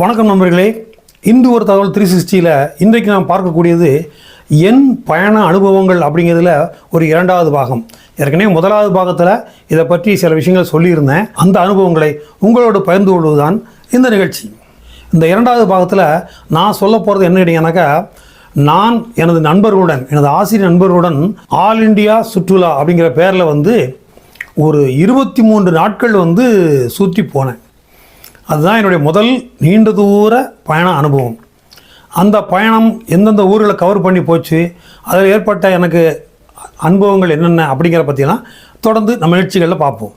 வணக்கம் நண்பர்களே. இந்து ஒரு தகவல் த்ரீ சிக்ஸ்டியில் இன்றைக்கு நாம் பார்க்கக்கூடியது என் பயண அனுபவங்கள் அப்படிங்கிறதுல ஒரு இரண்டாவது பாகம். ஏற்கனவே முதலாவது பாகத்தில் இதை பற்றி சில விஷயங்கள் சொல்லியிருந்தேன். அந்த அனுபவங்களை உங்களோடு பகிர்ந்து கொள்வதுதான் இந்த நிகழ்ச்சி. இந்த இரண்டாவது பாகத்தில் நான் சொல்ல போகிறது என்ன கேட்டீங்கன்னாக்கா நான் எனது நண்பர்களுடன் எனது ஆசிரியர் நண்பர்களுடன் ஆல் இண்டியா சுற்றுலா அப்படிங்கிற பேரில் வந்து ஒரு இருபத்தி மூன்று நாட்கள் வந்து சுற்றி போனேன். அதுதான் என்னுடைய முதல் நீண்ட தூர பயண அனுபவம். அந்த பயணம் எந்தெந்த ஊர்களை கவர் பண்ணி போச்சு அதில் ஏற்பட்ட எனக்கு அனுபவங்கள் என்னென்ன அப்படிங்கிற பற்றிலாம் தொடர்ந்து நம்ம நிகழ்ச்சிகளில் பார்ப்போம்.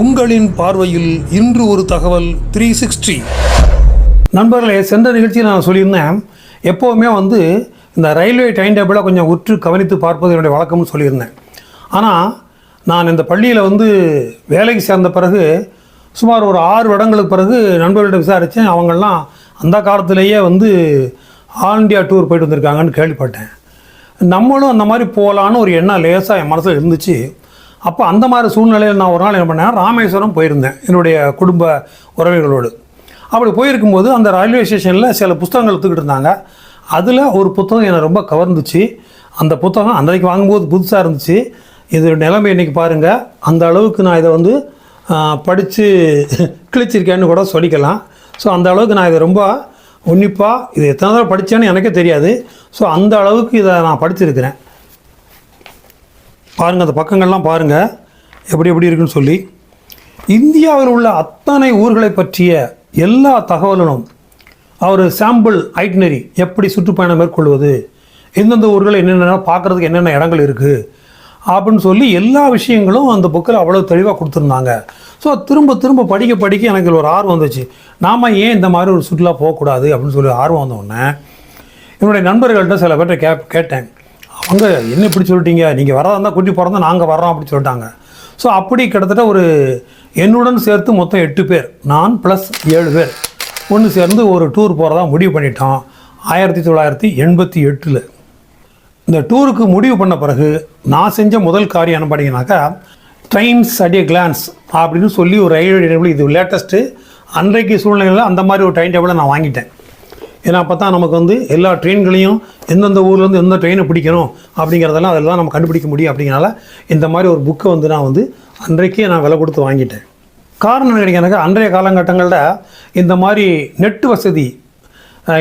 உங்களின் பார்வையில் இன்று ஒரு தகவல் த்ரீ சிக்ஸ்டி நண்பர்களே சென்ற நிகழ்ச்சியில் நான் சொல்லியிருந்தேன் எப்போவுமே வந்து இந்த ரயில்வே டைம் டேபிளை கொஞ்சம் உற்று கவனித்து பார்ப்பது என்னுடைய வழக்கம்னு சொல்லியிருந்தேன். ஆனால் நான் இந்த பள்ளியில் வந்து வேலைக்கு சேர்ந்த பிறகு சுமார் ஒரு ஆறு வருடங்களுக்கு பிறகு நண்பர்கள்ட்ட விசாரித்தேன். அவங்கெல்லாம் அந்த காலத்திலேயே வந்து ஆல் இண்டியா டூர் போயிட்டு வந்திருக்காங்கன்னு கேள்விப்பட்டேன். நம்மளும் அந்த மாதிரி போகலான்னு ஒரு எண்ணம் லேசாக என் மனசில் இருந்துச்சு. அப்போ அந்த மாதிரி சூழ்நிலையில் நான் ஒரு நாள் என்ன பண்ணேன் ராமேஸ்வரம் போயிருந்தேன் என்னுடைய குடும்ப உறவுகளோடு அப்படி போயிருக்கும்போது அந்த ரயில்வே ஸ்டேஷனில் சில புத்தகங்கள் எடுத்துக்கிட்டு இருந்தாங்க. அதில் ஒரு புத்தகம் என்னை ரொம்ப கவர்ந்துச்சு. அந்த புத்தகம் அன்றைக்கு வாங்கும்போது புதுசாக இருந்துச்சு. இது நிலைமை இன்றைக்கி பாருங்கள் அந்த அளவுக்கு நான் இதை வந்து படித்து கிழிச்சிருக்கேன்னு கூட சொல்லிக்கலாம். ஸோ அந்த அளவுக்கு நான் இதை ரொம்ப உன்னிப்பாக இது எத்தனை தடவை படித்தேன்னு எனக்கே தெரியாது. ஸோ அந்த அளவுக்கு இதை நான் படிச்சிருக்கிறேன். பாருங்கள் அந்த பக்கங்கள்லாம் பாருங்கள் எப்படி எப்படி இருக்குன்னு சொல்லி. இந்தியாவில் உள்ள அத்தனை ஊர்களை பற்றிய எல்லா தகவல்களும் அவர் சாம்பிள் ஐட்னரி எப்படி சுற்றுப்பயணம் மேற்கொள்வது எந்தெந்த ஊர்களில் என்னென்ன பார்க்குறதுக்கு என்னென்ன இடங்கள் இருக்குது அப்படின்னு சொல்லி எல்லா விஷயங்களும் அந்த புக்கில் அவ்வளோ தெளிவாக கொடுத்துருந்தாங்க. ஸோ திரும்ப திரும்ப படிக்க படிக்க எனக்கு ஒரு ஆர்வம் வந்துச்சு. நாம் ஏன் இந்த மாதிரி ஒரு சுற்றுலா போகக்கூடாது அப்படின்னு சொல்லி ஆர்வம் வந்தோடனே என்னுடைய நண்பர்கள்ட்ட சில பேர்ட்ட கே கேட்டேன். அவங்க என்ன இப்படி சொல்லிட்டீங்க? நீங்கள் வரதா இருந்தால் கூட்டி போகிறதா நாங்கள் வர்றோம் அப்படின்னு சொல்லிட்டாங்க. ஸோ அப்படி கிட்டத்தட்ட ஒரு என்னுடன் சேர்த்து மொத்தம் எட்டு பேர். நான் ப்ளஸ் ஏழு பேர். ஒன்று சேர்ந்து ஒரு டூர் போகிறதா முடிவு பண்ணிட்டோம். ஆயிரத்தி தொள்ளாயிரத்தி எண்பத்தி எட்டில். இந்த டூருக்கு முடிவு பண்ண பிறகு நான் செஞ்ச முதல் காரியம் என்ன பண்ணிங்கனாக்கா ட்ரெயின்ஸ் அட் ஏ கிளான்ஸ் அப்படின்னு சொல்லி ஒரு ரயில்வே டேபிள் இது லேட்டஸ்ட்டு அன்றைக்கு சூழ்நிலையில் அந்த மாதிரி ஒரு டைம் டேபிளை நான் வாங்கிட்டேன். ஏன்னா அப்போ தான் நமக்கு வந்து எல்லா ட்ரெயின்களையும் எந்தெந்த ஊர்லேருந்து எந்த ட்ரெயினை பிடிக்கணும் அப்படிங்கிறதெல்லாம் அதில் தான் நம்ம கண்டுபிடிக்க முடியும் அப்படிங்கிறனால இந்த மாதிரி ஒரு புக்கை வந்து நான் வந்து அன்றைக்கே நான் விலை கொடுத்து வாங்கிட்டேன். காரணம் என்ன அன்றைய காலகட்டங்களில் இந்த மாதிரி நெட் வசதி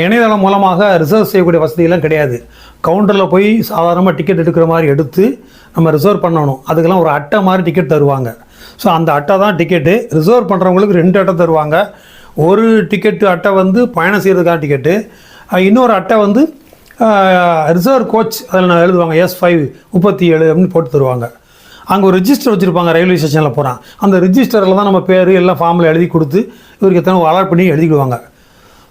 இணையதளம் மூலமாக ரிசர்வ் செய்யக்கூடிய வசதியெல்லாம் கிடையாது. கவுண்டரில் போய் சாதாரணமாக டிக்கெட் எடுக்கிற மாதிரி எடுத்து நம்ம ரிசர்வ் பண்ணணும். அதுக்கெல்லாம் ஒரு அட்டை மாதிரி டிக்கெட் தருவாங்க. ஸோ அந்த அட்டை தான் டிக்கெட்டு ரிசர்வ் பண்ணுறவங்களுக்கு ரெண்டு அட்டை தருவாங்க. ஒரு டிக்கெட்டு அட்டை வந்து பயணம் செய்கிறதுக்கான டிக்கெட்டு இன்னொரு அட்டை வந்து ரிசர்வ் கோச் அதில் நான் எழுதுவாங்க. எஸ் ஃபைவ் முப்பத்தி ஏழு அப்படின்னு போட்டு தருவாங்க. அங்கே ஒரு ரிஜிஸ்டர் வச்சுருப்பாங்க. ரயில்வே ஸ்டேஷனில் போகிறான் அந்த ரிஜிஸ்டரில் தான் நம்ம பேர் எல்லாம் ஃபார்மில் எழுதி கொடுத்து இவருக்கு எத்தனை அலாட் பண்ணி எழுதிடுவாங்க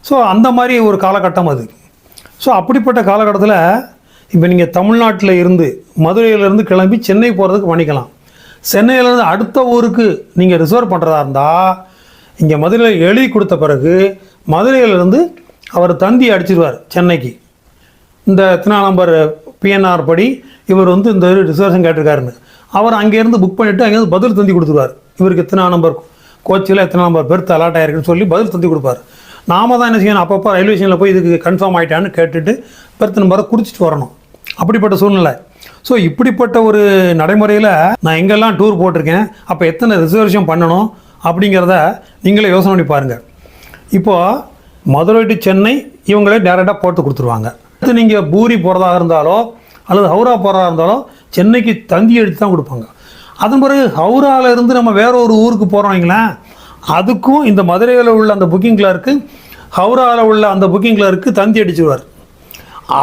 ஸோ அந்த மாதிரி ஒரு காலகட்டம் அது. ஸோ அப்படிப்பட்ட காலகட்டத்தில் இப்போ நீங்கள் தமிழ்நாட்டில் இருந்து மதுரையிலேருந்து கிளம்பி சென்னை போகிறதுக்கு பண்ணிக்கலாம் சென்னையிலேருந்து அடுத்த ஊருக்கு நீங்கள் ரிசர்வ் பண்ணுறதா இருந்தால் இங்கே மதுரையில் எழுதி கொடுத்த பிறகு மதுரையிலேருந்து அவர் தந்தி அடிச்சிருவார் சென்னைக்கு. இந்த எத்தனா நம்பர் பிஎன்ஆர் படி இவர் வந்து இந்த ரிசர்வேஷன் கேட்டிருக்காருன்னு. அவர் அங்கேருந்து புக் பண்ணிவிட்டு அங்கேருந்து பதில் தந்தி கொடுத்துருவார். இவருக்கு எத்தனை நம்பர் கோச்சில் எத்தனை நம்பர் பெர்த் அலாட் ஆயிருக்குன்னு சொல்லி பதில் தந்தி கொடுப்பார். நாம தான் என்ன செய்யணும்? அப்பப்போ ரயில்வே ஸ்டேஷனில் போய் இதுக்கு கன்ஃபார்ம் ஆகிட்டான்னு கேட்டுட்டு பெருத்தன் நம்பரை குறிச்சிட்டு வரணும். அப்படிப்பட்ட சூழ்நிலை. ஸோ இப்படிப்பட்ட ஒரு நடைமுறையில் நான் எங்கெல்லாம் டூர் போட்டிருக்கேன் அப்போ எத்தனை ரிசர்வேஷன் பண்ணணும் அப்படிங்கிறத நீங்களே யோசனை பண்ணி பாருங்கள் இப்போது மதுரை டு சென்னை இவங்களே டேரெக்டாக போட்டு கொடுத்துருவாங்க. அடுத்து நீங்கள் பூரி போகிறதா இருந்தாலோ அல்லது ஹவுரா போகிறதா இருந்தாலோ சென்னைக்கு தந்தி எடுத்து தான் கொடுப்பாங்க. அதன் பிறகு ஹவுராவில் இருந்து நம்ம வேற ஒரு ஊருக்கு போகிறோம் வைங்களேன் அதுக்கும் இந்த மதுரையில் உள்ள அந்த புக்கிங் கிளர்க்கு ஹவுராவில் உள்ள அந்த புக்கிங் கிளர்க்கு தந்தி அடிச்சுருவார்.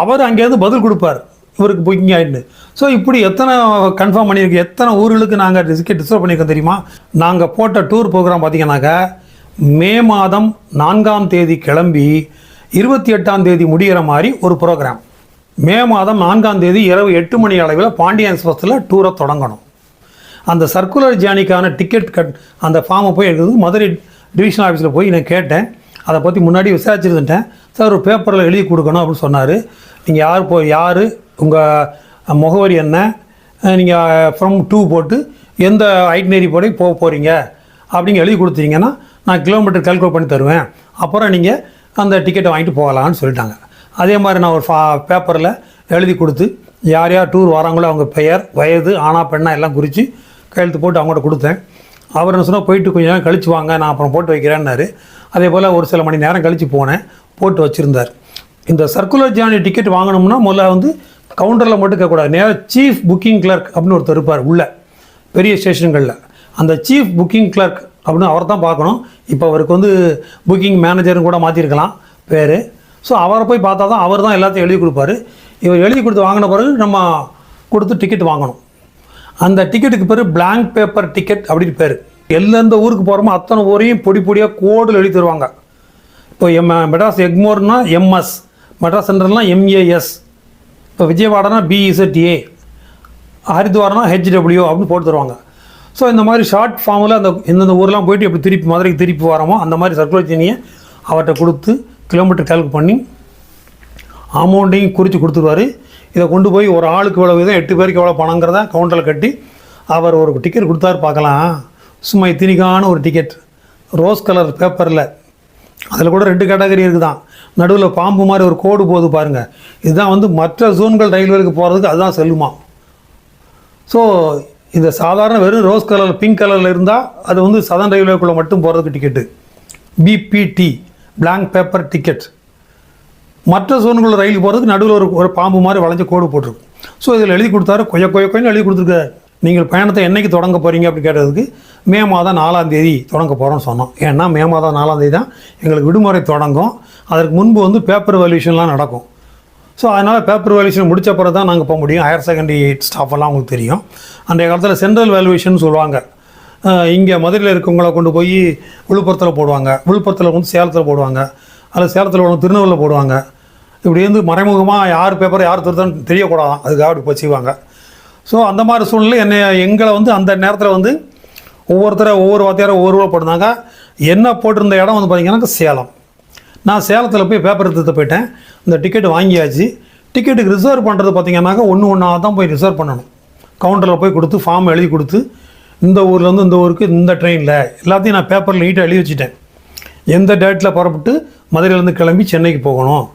அவர் அங்கேருந்து பதில் கொடுப்பார். இவருக்கு புக்கிங் ஆகிட்டு ஸோ இப்படி எத்தனை கன்ஃபார்ம் பண்ணியிருக்கு எத்தனை ஊர்களுக்கு நாங்கள் டிஸ்கெட் டிஸ்டர்ப் பண்ணியிருக்கோம் தெரியுமா? நாங்கள் போட்ட டூர் ப்ரோக்ராம் பார்த்தீங்கன்னாக்கா மே மாதம் நான்காம் தேதி கிளம்பி இருபத்தி எட்டாம் தேதி முடிகிற மாதிரி ஒரு ப்ரோக்ராம் மே மாதம் நான்காம் தேதி இரவு எட்டு மணி அளவில் பாண்டியன் எக்ஸ்பிரஸில் டூரை தொடங்கணும். அந்த சர்க்குலர் ஜேர்னிக்கான டிக்கெட் கட் அந்த ஃபார்மை போய் எடுக்கிறது மதுரை டிவிஷன் ஆஃபீஸில் போய் நான் கேட்டேன். அதை பற்றி முன்னாடி விசாரிச்சிருந்துட்டேன். சார் ஒரு பேப்பரில் எழுதி கொடுக்கணும் அப்படின்னு சொன்னார். நீங்கள் யார் போ யார் உங்கள் முகவரி என்ன? நீங்கள் ஃப்ரம் டூ போட்டு எந்த ஐட்னரி போய் போக போகிறீங்க அப்படிங்க எழுதி கொடுத்தீங்கன்னா நான் கிலோமீட்டர் கால்குலேட் பண்ணி தருவேன். அப்புறம் நீங்கள் அந்த டிக்கெட்டை வாங்கிட்டு போகலான்னு சொல்லிட்டாங்க. அதே மாதிரி நான் ஒரு ஃபா பேப்பரில் எழுதி கொடுத்து யார் யார் டூர் வராங்களோ அவங்க பெயர் வயது ஆனா பெண்ணா எல்லாம் குறித்து கையெழுத்து போட்டு அவங்கள்ட்ட கொடுத்தேன். அவர் என்ன சொன்னால் போயிட்டு கொஞ்சம் நேரம் கழிச்சு வாங்க நான் அப்புறம் போட்டு வைக்கிறேன்னாரு. அதே போல் ஒரு சில மணி நேரம் கழித்து போனேன் போட்டு வச்சுருந்தார். இந்த சர்க்குலர் ஜானி டிக்கெட் வாங்கணும்னா முதல்ல வந்து கவுண்டரில் மட்டும் கேட்கக்கூடாது நேராக சீஃப் புக்கிங் கிளர்க் அப்படின்னு ஒருத்தர் இருப்பார் உள்ளே பெரிய ஸ்டேஷன்களில். அந்த சீஃப் புக்கிங் கிளர்க் அப்படின்னு அவர் தான் பார்க்கணும். இப்போ அவருக்கு வந்து புக்கிங் மேனேஜர்னு கூட மாற்றிருக்கலாம் பேர். ஸோ அவரை போய் பார்த்தா தான் அவர் தான் எல்லாத்தையும் எழுதி கொடுப்பாரு. இவர் எழுதி கொடுத்து வாங்கின பிறகு நம்ம கொடுத்து டிக்கெட் வாங்கணும். அந்த டிக்கெட்டுக்கு பேர் பிளாங்க் பேப்பர் டிக்கெட் அப்படின்னு பேர். எந்தெந்த ஊருக்கு போகிறோமோ அத்தனை ஊரையும் பொடி பொடியாக கோடில் எழுதி தருவாங்க. இப்போ எம் மெட்ராஸ் எக்மோர்னா எம்எஸ் மெட்ராஸ் சென்டர்னால் எம்ஏஎஸ் இப்போ விஜயவாடனா பிஇசட்ஏ ஹரித்வார்னா ஹெச்டபிள்யூ அப்படின்னு போட்டு தருவாங்க. ஸோ இந்த மாதிரி ஷார்ட் ஃபார்மில் அந்த எந்தெந்த ஊர்லாம் போயிட்டு எப்படி திருப்பி மதுரைக்கு திருப்பி வரோமோ அந்த மாதிரி சர்க்குலர் அவர்கிட்ட கொடுத்து கிலோமீட்டர் கால்குலேட் பண்ணி அமௌண்ட்டையும் குறித்து கொடுத்துருவாரு. இதை கொண்டு போய் ஒரு ஆளுக்கு இவ்வளோ விதம் எட்டு பேருக்கு எவ்வளோ பணங்கிறத கவுண்டரில் கட்டி அவர் ஒரு டிக்கெட் கொடுத்தாரு பார்க்கலாம். சும்மா இத்தினிக்கான ஒரு டிக்கெட் ரோஸ் கலர் பேப்பரில் அதில் கூட ரெண்டு கேட்டகரி இருக்குதான். நடுவில் பாம்பு மாதிரி ஒரு கோடு போகுது பாருங்கள் இதுதான் வந்து மற்ற ஜோன்கள் ரயில்வேக்கு போகிறதுக்கு அதுதான் செல்லுமா? ஸோ இந்த சாதாரண வெறும் ரோஸ் கலர் பிங்க் கலரில் இருந்தால் அது வந்து சதன் ரயில்வேக்குள்ளே மட்டும் போகிறதுக்கு ticket BPT blank paper ticket மற்ற சோன்களில் ரயில் போகிறதுக்கு நடுவில் ஒரு ஒரு பாம்பு மாதிரி வளைஞ்ச கோடு போட்டிருக்கும். ஸோ இதில் எழுதி கொடுத்தாரு. கொய்ய கொய்ய கொய்னு எழுதி கொடுத்துருக்காரு. நீங்கள் பயணத்தை என்னைக்கு தொடங்க போகிறீங்க அப்படி கேட்டதுக்கு மே மாதம் நாலாம் தேதி தொடங்க போகிறோம்னு சொன்னோம். ஏன்னா மே மாதம் நாலாம் தேதி தான் எங்களுக்கு விடுமுறை தொடங்கும். அதற்கு முன்பு வந்து பேப்பர் வேல்யூஷன்லாம் நடக்கும். ஸோ அதனால் பேப்பர் வேல்யூஷன் முடித்த பிறகு தான் நாங்கள் போக முடியும். ஹையர் செகண்டரி ஸ்டாஃப் எல்லாம் உங்களுக்கு தெரியும். அன்றைய காலத்தில் சென்ட்ரல் வேல்யூஷன் சொல்லுவாங்க. இங்கே மதுரையில் இருக்கவங்கள கொண்டு போய் விழுப்புரத்தில் போடுவாங்க. விழுப்புரத்தில் வந்து சேலத்தில் போடுவாங்க. அதில் சேலத்தில் ஒன்று திருநெல்வேலியில் போடுவாங்க. இப்படி வந்து மறைமுகமாக யார் பேப்பர் யார் திருத்தன்னு தெரியக்கூடாதான். அதுக்காக அப்படி போய் செய்வாங்க. ஸோ அந்த மாதிரி சூழ்நிலை என்னை எங்களை வந்து அந்த நேரத்தில் வந்து ஒவ்வொருத்தரை ஒவ்வொரு வாத்தியாரும் ஒவ்வொரு போட்டிருந்தாங்க. என்ன போட்டிருந்த இடம் வந்து பார்த்திங்கன்னா சேலம். நான் சேலத்தில் போய் பேப்பர் எடுத்து போயிட்டேன். இந்த டிக்கெட் வாங்கியாச்சு. டிக்கெட்டுக்கு ரிசர்வ் பண்ணுறது பார்த்தீங்கன்னாக்கா ஒன்று ஒன்றா தான் போய் ரிசர்வ் பண்ணணும். கவுண்டரில் போய் கொடுத்து ஃபார்ம் எழுதி கொடுத்து இந்த ஊர்லேருந்து இந்த ஊருக்கு இந்த ட்ரெயினில் எல்லாத்தையும் நான் பேப்பரில் நீட்டாக எழுதி வச்சுட்டேன். எந்த டேட்டில் புறப்பட்டு மதுரையிலேருந்து கிளம்பி சென்னைக்கு போகணும்.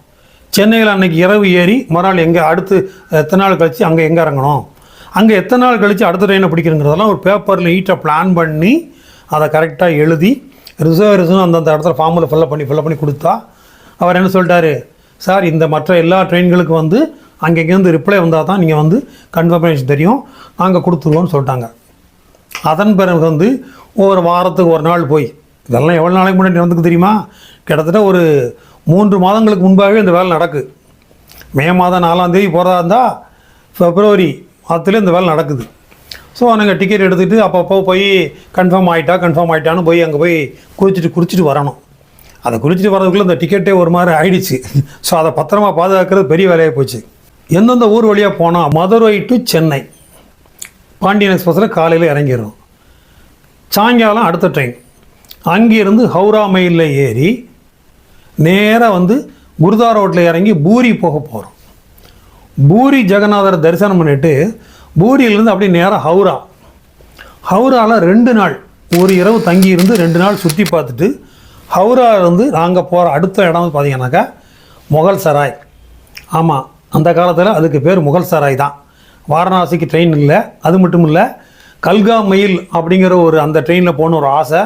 சென்னையில் அன்னைக்கு இரவு ஏறி மறுநாள் எங்கே அடுத்து எத்தனை நாள் கழித்து அங்கே எங்கே இறங்கணும்? அங்கே எத்தனை நாள் கழித்து அடுத்த ட்ரெயினை பிடிக்கிறங்கிறதெல்லாம் ஒரு பேப்பரில் நீட்டாக பிளான் பண்ணி அதை கரெக்டாக எழுதி ரிசர்வேஷனும் அந்தந்த இடத்துல ஃபார்மில் ஃபில்லப் பண்ணி ஃபில்லப் பண்ணி கொடுத்தா அவர் என்ன சொல்லிட்டாரு? சார் இந்த மற்ற எல்லா ட்ரெயின்களுக்கும் வந்து அங்கேருந்து ரிப்ளை வந்தால் தான் நீங்கள் வந்து கன்ஃபர்மேஷன் தெரியும். நாங்கள் கொடுத்துருவோம்னு சொல்லிட்டாங்க. அதன் பிறகு வந்து ஒவ்வொரு வாரத்துக்கு ஒரு நாள் போய் இதெல்லாம் எவ்வளோ நாளைக்கு முன்னாடி நடந்துக்கு தெரியுமா? கிட்டத்தட்ட ஒரு மூன்று மாதங்களுக்கு முன்பாகவே இந்த வேலை நடக்குது மே மாதம் நாலாம் தேதி போகிறதா இருந்தால் ஃபெப்ரவரி மாதத்துல இந்த வேலை நடக்குது. ஸோ நாங்கள் டிக்கெட் எடுத்துகிட்டு அப்பப்போ போய் கன்ஃபார்ம் ஆகிட்டா கன்ஃபார்ம் ஆகிட்டான்னு போய் அங்கே போய் குறிச்சிட்டு குறிச்சிட்டு வரணும். அதை குறிச்சிட்டு வரதுக்குள்ளே இந்த டிக்கெட்டே ஒரு மாதிரி ஆயிடுச்சு. ஸோ அதை பத்திரமா பாதுகாக்கிறது பெரிய வேலையாக போச்சு. எந்தெந்த ஊர் வழியாக போனால் மதுரை டு சென்னை. பாண்டியன் எக்ஸ்பிரஸில் காலையில் இறங்கிடுறோம். சாயங்காலம் அடுத்த ட்ரெயின் அங்கேருந்து ஹவுரா மெயிலில் ஏறி நேராக வந்து குருதா ரோட்டில் இறங்கி பூரி போக போகிறோம் பூரி ஜெகநாதரை தரிசனம் பண்ணிட்டு பூரியிலேருந்து அப்படியே நேராக ஹவுரா. ஹவுராவில் ரெண்டு நாள் ஒரு இரவு தங்கி இருந்து ரெண்டு நாள் சுற்றி பார்த்துட்டு ஹவுராவிலேருந்து நாங்கள் போகிற அடுத்த இடம் வந்து பார்த்தீங்கன்னாக்கா முகல் சராய். ஆமாம் அந்த காலத்தில் அதுக்கு பேர் முகல் சராய் தான். வாரணாசிக்கு ட்ரெயின் இல்லை அது மட்டும் இல்லை கல்கா மயில் அப்படிங்கிற ஒரு அந்த ட்ரெயினில் போகணும் ஒரு ஆசை.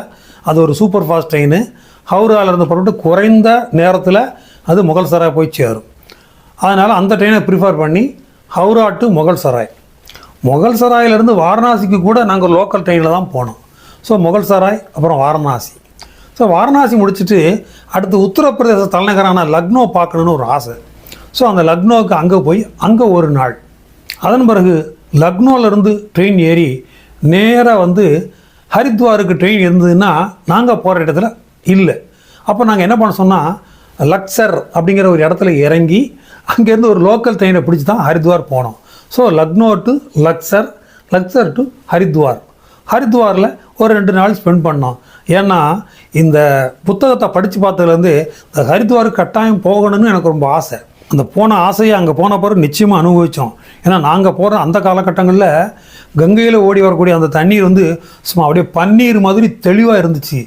அது ஒரு சூப்பர் ஃபாஸ்ட் ட்ரெயின் ஹவுராவிலேருந்து புறப்பட்டு குறைந்த நேரத்தில் அது முகல் சராய் போய் சேரும். அதனால் அந்த ட்ரெயினை ப்ரிஃபர் பண்ணி ஹவுரா டு முகல் சராய். முகல் சராயிலிருந்து வாரணாசிக்கு கூட நாங்கள் லோக்கல் ட்ரெயினில் தான் போனோம். ஸோ முகல் சராய் அப்புறம் வாரணாசி. ஸோ வாரணாசி முடிச்சுட்டு அடுத்து உத்தரப்பிரதேச தலைநகரான லக்னோ பார்க்கணுன்னு ஒரு ஆசை. ஸோ அந்த லக்னோவுக்கு அங்கே போய் அங்கே ஒரு நாள். அதன் பிறகு லக்னோவிலேருந்து ட்ரெயின் ஏறி நேராக வந்து ஹரித்வாருக்கு ட்ரெயின் இருந்ததுன்னா நாங்கள் போகிற இடத்துல இல்லை. அப்போ நாங்கள் என்ன பண்ண சொன்னால் லக்சர் அப்படிங்கிற ஒரு இடத்துல இறங்கி அங்கேருந்து ஒரு லோக்கல் ட்ரெயினை பிடிச்சி தான் ஹரித்வார் போனோம். So Lucknow to Laksar Laksar to Haridwar. ஹரித்வாரில் ஒரு ரெண்டு நாள் ஸ்பெண்ட் பண்ணோம். ஏன்னா இந்த புத்தகத்தை படித்து பார்த்ததுலேருந்து இந்த ஹரித்வார் கட்டாயம் போகணும்னு எனக்கு ரொம்ப ஆசை. அந்த போன ஆசையை அங்கே போன பிறகு நிச்சயமாக அனுபவித்தோம் ஏன்னா நாங்கள் போகிற அந்த காலகட்டங்களில் கங்கையில் ஓடி வரக்கூடிய அந்த தண்ணீர் வந்து சும்மா அப்படியே பன்னீர் மாதிரி தெளிவாக இருந்துச்சு.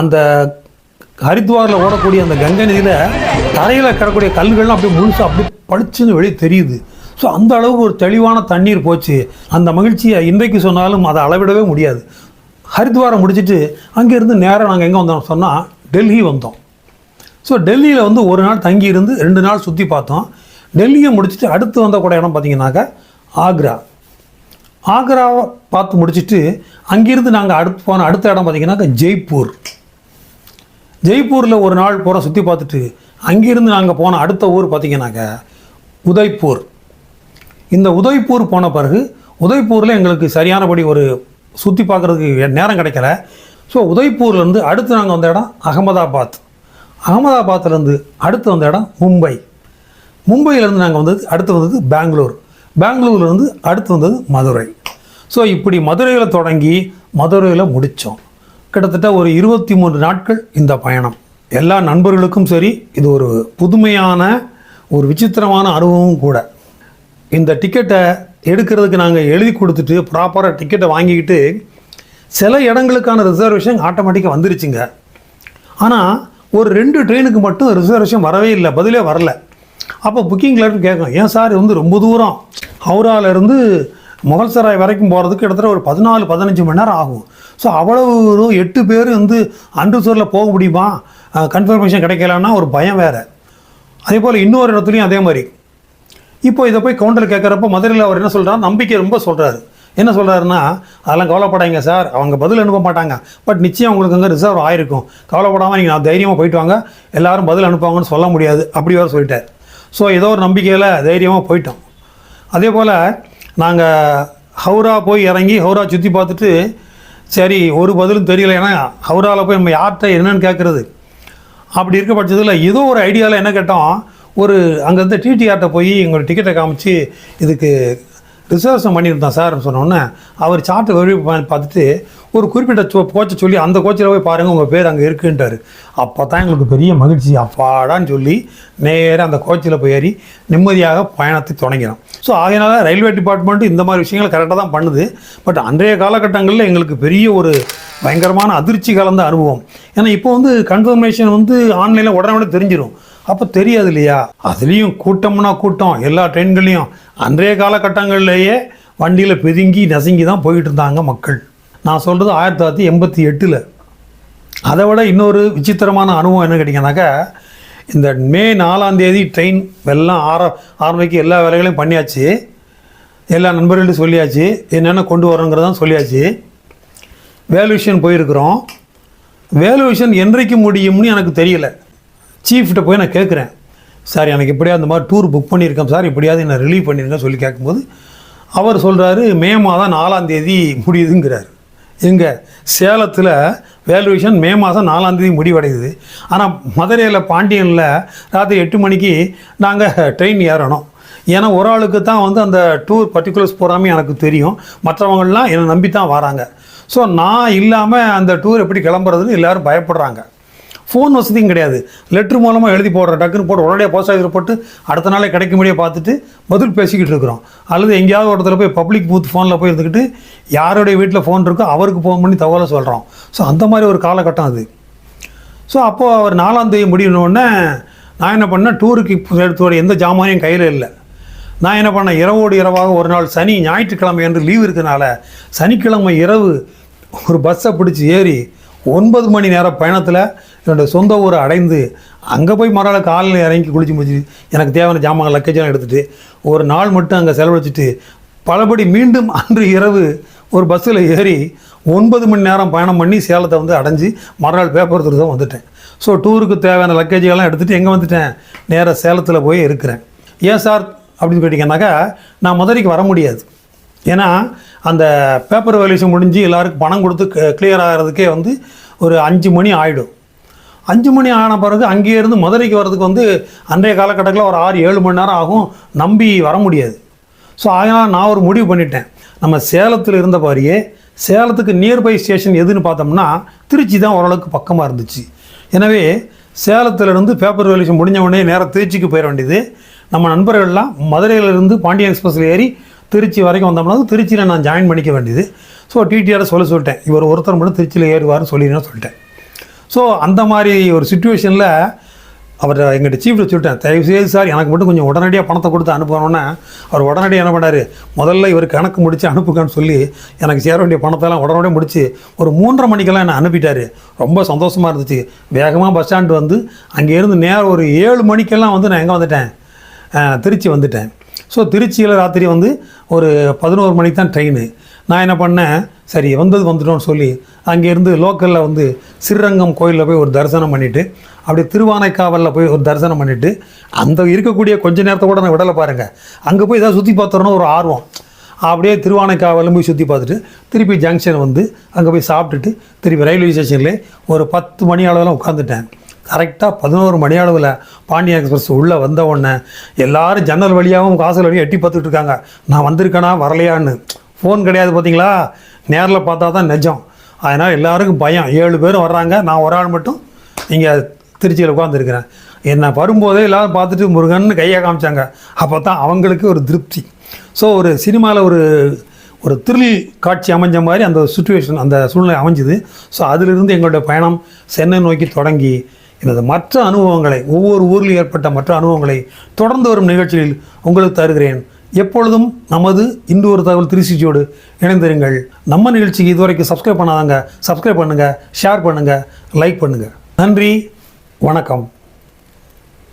அந்த ஹரித்வாரில் ஓடக்கூடிய அந்த கங்கை நதியில் தரையில் கிடக்கூடிய கல்லுகள்லாம் அப்படியே முழுசாக அப்படியே பளிச்சுன்னு வெளியே தெரியுது. ஸோ அந்த அளவுக்கு ஒரு தெளிவான தண்ணீர் போச்சு. அந்த மகிழ்ச்சியை இன்றைக்கு சொன்னாலும் அதை அளவிடவே முடியாது. ஹரித்வாரம் முடிச்சுட்டு அங்கேருந்து நேராக நாங்கள் எங்கே வந்தோம் சொன்னால் டெல்லி வந்தோம். ஸோ டெல்லியில் வந்து ஒரு நாள் தங்கி இருந்து ரெண்டு நாள் சுற்றி பார்த்தோம். டெல்லியை முடிச்சுட்டு அடுத்து வந்த கூட இடம் பார்த்தீங்கன்னாக்கா ஆக்ரா ஆக்ராவை பார்த்து முடிச்சுட்டு அங்கேருந்து நாங்கள் அடுத்து போன அடுத்த இடம் பார்த்தீங்கன்னாக்கா ஜெய்ப்பூர். ஜெய்ப்பூரில் ஒரு நாள் போகிறோம் சுற்றி பார்த்துட்டு. அங்கிருந்து நாங்கள் போன அடுத்த ஊர் பார்த்திங்கனாக்க உதய்பூர். இந்த உதய்பூர் போன பிறகு உதய்பூரில் எங்களுக்கு சரியானபடி ஒரு சுற்றி பார்க்குறதுக்கு நேரம் கிடைக்கல. ஸோ உதய்பூர்லேருந்து அடுத்து நாங்கள் வந்த இடம் அகமதாபாத். அகமதாபாத்லேருந்து அடுத்து வந்த இடம் மும்பை. மும்பையிலேருந்து நாங்கள் வந்தது அடுத்து வந்தது பெங்களூர். பெங்களூர்லேருந்து அடுத்து வந்தது மதுரை. ஸோ இப்படி மதுரையில் தொடங்கி மதுரையில் முடித்தோம் கிட்டத்தட்ட ஒரு இருபத்தி மூன்று நாட்கள் இந்த பயணம். எல்லா நண்பர்களுக்கும் சரி இது ஒரு புதுமையான ஒரு விசித்திரமான அனுபவமும் கூட. இந்த டிக்கெட்டை எடுக்கிறதுக்கு நாங்கள் எழுதி கொடுத்துட்டு ப்ராப்பராக டிக்கெட்டை வாங்கிக்கிட்டு சில இடங்களுக்கான ரிசர்வேஷன் ஆட்டோமேட்டிக்காக வந்துருச்சுங்க. ஆனால் ஒரு ரெண்டு ட்ரெயினுக்கு மட்டும் ரிசர்வேஷன் வரவே இல்லை பதிலே வரல. அப்போ புக்கிங் கிளர்க்கு கேட்கும் ஏன் சார் வந்து ரொம்ப தூரம். ஹவுராலேருந்து முகல்சராய் வரைக்கும் போகிறதுக்கு கிட்டத்தட்ட ஒரு பதினாலு பதினஞ்சு மணி நேரம் ஆகும். ஸோ அவ்வளவு எட்டு பேர் வந்து அன்ரிசர்வில் போக முடியுமா? கன்ஃபர்மேஷன் கிடைக்கலன்னா ஒரு பயம் வேறு. அதே போல் இன்னொரு இடத்துலையும் அதே மாதிரி. இப்போ இதை போய் கவுண்டர் கேட்குறப்ப மதுரையில் அவர் என்ன சொல்கிறார் நம்பிக்கை ரொம்ப சொல்கிறாரு என்ன சொல்கிறாருன்னா அதெல்லாம் கவலைப்படாதீங்க சார். அவங்க பதில் அனுப்ப மாட்டாங்க. பட் நிச்சயம் உங்களுக்கு அங்கே ரிசர்வ் ஆயிருக்கும். கவலைப்படாமல் நீங்கள் நான் தைரியமாக போயிட்டு வாங்க. எல்லாரும் பதில் அனுப்புவாங்கன்னு சொல்ல முடியாது. அப்படி வேறு சொல்லிட்டார். ஸோ ஏதோ ஒரு நம்பிக்கையில் தைரியமாக போயிட்டோம். அதே போல் நாங்கள் ஹவுரா போய் இறங்கி ஹவுரா சுற்றி பார்த்துட்டு சரி ஒரு பதிலும் தெரியல ஏன்னா ஹவுராவில் போய் நம்ம யார்கிட்ட என்னென்னு கேட்குறது அப்படி இருக்க பட்சத்தில் ஏதோ ஒரு ஐடியாவில் என்ன கேட்டோம்? ஒரு அங்கேருந்து டிடிஆர்கிட்ட போய் எங்களோட டிக்கெட்டை காமிச்சு இதுக்கு ரிசர்வேஷன் பண்ணியிருந்தோம் சார் சொன்னோன்னே அவர் சார்ட்டை வெரி பார்த்துட்டு ஒரு குறிப்பிட்ட சோ- கோச்சை சொல்லி அந்த கோச்சில் போய் பாருங்கள் உங்கள் பேர் அங்கே இருக்குன்ட்டார். அப்போ தான் எங்களுக்கு பெரிய மகிழ்ச்சி. அப்பாடான்னு சொல்லி நேராக அந்த கோச்சில் போய் ஏறி நிம்மதியாக பயணத்தை தொடங்கினோம். ஸோ ஆகையினால ரயில்வே டிபார்ட்மெண்ட்டு இந்த மாதிரி விஷயங்கள் கரெக்டாக தான் பண்ணுது. பட் அன்றைய காலகட்டங்களில் எங்களுக்கு பெரிய ஒரு பயங்கரமான அதிர்ச்சி கலந்த அனுபவம். ஏன்னா இப்போ வந்து கன்ஃபர்மேஷன் வந்து ஆன்லைனில் உடனே உடனே தெரிஞ்சிடும் அப்போ தெரியாது இல்லையா? அதுலேயும் கூட்டம்னா கூட்டம் எல்லா ட்ரெயின்களையும் அன்றைய காலகட்டங்கள்லேயே வண்டியில் பிதுங்கி நசுங்கி தான் போயிட்டு இருந்தாங்க மக்கள். நான் சொல்கிறது ஆயிரத்தி தொள்ளாயிரத்தி எண்பத்தி எட்டில். அதை விட இன்னொரு விசித்திரமான அனுபவம் என்ன கேட்டிங்கனாக்கா இந்த மே நாலாம் தேதி ட்ரெயின் எல்லாம் ஆர ஆரம்பிக்க எல்லா வேலைகளையும் பண்ணியாச்சு. எல்லா நண்பர்கள்ட்டும் சொல்லியாச்சு என்னென்ன கொண்டு வரோங்கிறதான் சொல்லியாச்சு. வேல்யூஷன் போயிருக்கிறோம். வேல்யூஷன் என்றைக்கு முடியும்னு எனக்கு தெரியல. சீஃப்கிட்ட போய் நான் கேட்குறேன். சார் எனக்கு இப்படியா அந்த மாதிரி டூர் புக் பண்ணியிருக்கேன் சார். இப்படியாவது என்ன ரிலீவ் பண்ணிருங்க சொல்லி கேட்கும்போது அவர் சொல்கிறாரு மே மாதம் நாலாம் தேதி முடியுதுங்கிறார். எங்க? சேலத்தில் வேல்யூஷன் மே மாதம் நாலாம் தேதி முடிவடையுது. ஆனால் மதுரையில் பாண்டியனில் ராத்திரி எட்டு மணிக்கு நாங்கள் ட்ரெயின் ஏறணும். ஏன்னா ஒரு ஆளுக்கு தான் வந்து அந்த டூர் பர்டிகுலர்ஸ் போகாமல் எனக்கு தெரியும். மற்றவங்கள்லாம் என்னை நம்பி தான் வராங்க. ஸோ நான் இல்லாமல் அந்த டூர் எப்படி கிளம்புறதுன்னு எல்லோரும் பயப்படுறாங்க. ஃபோன் வசதியும் கிடையாது. லெட்ரு மூலமாக எழுதி போடுற டக்குன்னு போட்டு உடனே போஸ்ட் ஆஃபீஸில் போட்டு அடுத்த நாளே கிடைக்க முடிய பார்த்துட்டு பதில் பேசிக்கிட்டு இருக்கிறோம். அல்லது எங்கேயாவது ஒரு இடத்துல போய் பப்ளிக் பூத் ஃபோனில் போய் இருந்துக்கிட்டு யாருடைய வீட்டில் ஃபோன் இருக்கோ அவருக்கு ஃபோன் பண்ணி தகவலை சொல்கிறோம் ஸோ அந்த மாதிரி ஒரு காலகட்டம் அது. ஸோ அப்போது அவர் நாலாம் தேதி முடியணுன்னே நான் என்ன பண்ணேன்? டூருக்கு எடுத்தோட எந்த ஜாமானையும் கையில் இல்லை. நான் என்ன பண்ணேன்? இரவோடு இரவாக ஒரு நாள் சனி ஞாயிற்றுக்கிழமை என்று லீவ் இருக்கனால சனிக்கிழமை இரவு ஒரு பஸ்ஸை பிடிச்சி ஏறி ஒன்பது மணி நேர பயணத்தில் என்னுடைய சொந்த ஊரை அடைந்து அங்கே போய் மறுநாள் காலையில் இறங்கி குளிச்சு முடிச்சு எனக்கு தேவையான ஜாமான் லக்கேஜெல்லாம் எடுத்துகிட்டு ஒரு நாள் மட்டும் அங்கே செலவழிச்சிட்டு பலபடி மீண்டும் அன்று இரவு ஒரு பஸ்ஸில் ஏறி ஒன்பது மணி நேரம் பயணம் பண்ணி சேலத்தை வந்து அடைஞ்சு மறுநாள் பேப்பர் தான் வந்துட்டேன். ஸோ டூருக்கு தேவையான லக்கேஜெல்லாம் எடுத்துகிட்டு எங்கே வந்துட்டேன்? நேராக சேலத்தில் போய் இருக்கிறேன். ஏன் சார்? அப்படின்னு கேட்டிங்கன்னாக்கா நான் மதுரைக்கு வர முடியாது. ஏன்னா அந்த பேப்பர் வேல்யூஷன் முடிஞ்சு எல்லாருக்கும் பணம் கொடுத்து கிளியர் ஆகிறதுக்கே வந்து ஒரு அஞ்சு மணி ஆகிடும் அஞ்சு மணி ஆன பிறகு அங்கேயே இருந்து மதுரைக்கு வர்றதுக்கு வந்து அன்றைய காலகட்டத்தில் ஒரு ஆறு ஏழு மணி நேரம் ஆகும் நம்பி வர முடியாது. ஸோ அதனால் நான் ஒரு முடிவு பண்ணிட்டேன். நம்ம சேலத்தில் இருந்த பாரியே சேலத்துக்கு நியர்பை ஸ்டேஷன் எதுன்னு பார்த்தோம்னா திருச்சி தான் ஓரளவுக்கு பக்கமாக இருந்துச்சு. எனவே சேலத்திலிருந்து பேப்பர் வேல்யூஷன் முடிஞ்ச உடனே நேராக திருச்சிக்கு போயிட வேண்டியது. நம்ம நண்பர்கள்லாம் மதுரையிலிருந்து பாண்டியன் எக்ஸ்பிரஸில் ஏறி திருச்சி வரைக்கும் வந்தோம்னா திருச்சியில் நான் ஜாயின் பண்ணிக்க வேண்டியது. ஸோ டிடிஆரை சொல்ல சொல்லிட்டேன். இவர் ஒருத்தர் மட்டும் திருச்சியில் ஏறுவார்னு சொல்லிடுன்னு சொல்லிட்டேன். ஸோ அந்த மாதிரி ஒரு சுச்சுவேஷனில் அவர் எங்கிட்ட சீஃப்ட்டு சொல்லிட்டேன். தயவு செய்து சார் எனக்கு மட்டும் கொஞ்சம் உடனடியாக பணத்தை கொடுத்து அனுப்பணுன்னே அவர் உடனடியாக என்ன பண்ணார்? முதல்ல இவர் கணக்கு முடித்து அனுப்புங்கன்னு சொல்லி எனக்கு சேர வேண்டிய பணத்தெல்லாம் உடனடியாக முடித்து ஒரு மூன்றரை மணிக்கெல்லாம் என்னை அனுப்பிட்டார். ரொம்ப சந்தோஷமாக இருந்துச்சு. வேகமாக பஸ் ஸ்டாண்டு வந்து அங்கேருந்து நேரம் ஒரு ஏழு மணிக்கெல்லாம் வந்து நான் எங்கே வந்துட்டேன்? திருச்சி வந்துட்டேன். ஸோ திருச்சியில் ராத்திரி வந்து ஒரு பதினோரு மணிக்கு தான் ட்ரெயின் நான் என்ன பண்ணேன்? சரி வந்தது வந்துட்டோம்னு சொல்லி அங்கேருந்து லோக்கலில் வந்து ஸ்ரீரங்கம் கோயிலில் போய் ஒரு தரிசனம் பண்ணிவிட்டு அப்படியே திருவானைக்காவலில் போய் ஒரு தரிசனம் பண்ணிவிட்டு அந்த இருக்கக்கூடிய கொஞ்ச நேரத்தை கூட நான் விடலை பாருங்கள் அங்கே போய் ஏதாவது சுற்றி பார்த்தோன்னா ஒரு ஆர்வம். அப்படியே திருவானைக்காவலும் போய் சுற்றி பார்த்துட்டு திருப்பி ஜங்ஷன் வந்து அங்கே போய் சாப்பிட்டுட்டு திருப்பி ரயில்வே ஸ்டேஷன்லேயே ஒரு பத்து மணி அளவில் உட்காந்துட்டேன் கரெக்டாக பதினோரு மணி அளவில் பாண்டியன் எக்ஸ்பிரஸ் உள்ளே வந்த உடனே எல்லாரும் ஜன்னல் வழியாகவும் காசல் வழியாக எட்டி பார்த்துட்டு இருக்காங்க. நான் வந்திருக்கேனா? வரலையான்னு. ஃபோன் கிடையாது பார்த்தீங்களா நேரில் பார்த்தா தான் நிஜம். அதனால் எல்லாருக்கும் பயம். ஏழு பேரும் வர்றாங்க. நான் ஒரு ஆள் மட்டும் இங்கே திருச்சியில் உட்காந்துருக்கிறேன் என்னை வரும்போதே எல்லோரும் பார்த்துட்டு முருகன்னு கையை காமிச்சாங்க. அப்போ தான் அவங்களுக்கு ஒரு திருப்தி. ஸோ ஒரு சினிமாவில் ஒரு ஒரு திருள் காட்சி அமைஞ்ச மாதிரி அந்த சுச்சுவேஷன் அந்த சூழ்நிலை அமைஞ்சுது. ஸோ அதிலிருந்து எங்களுடைய பயணம் சென்னை நோக்கி தொடங்கி எனது மற்ற அனுபவங்களை ஒவ்வொரு ஊரில் ஏற்பட்ட மற்ற அனுபவங்களை தொடர்ந்து வரும் நிகழ்ச்சியில் உங்களுக்கு தருகிறேன். எப்பொழுதும் நமது இன்று ஒரு தகவல் திருச்சியோடு இணைந்திருங்கள். நம்ம நிகழ்ச்சிக்கு இதுவரைக்கும் சப்ஸ்கிரைப் பண்ணாதாங்க சப்ஸ்கிரைப் பண்ணுங்கள் ஷேர் பண்ணுங்கள் லைக் பண்ணுங்கள் நன்றி வணக்கம்.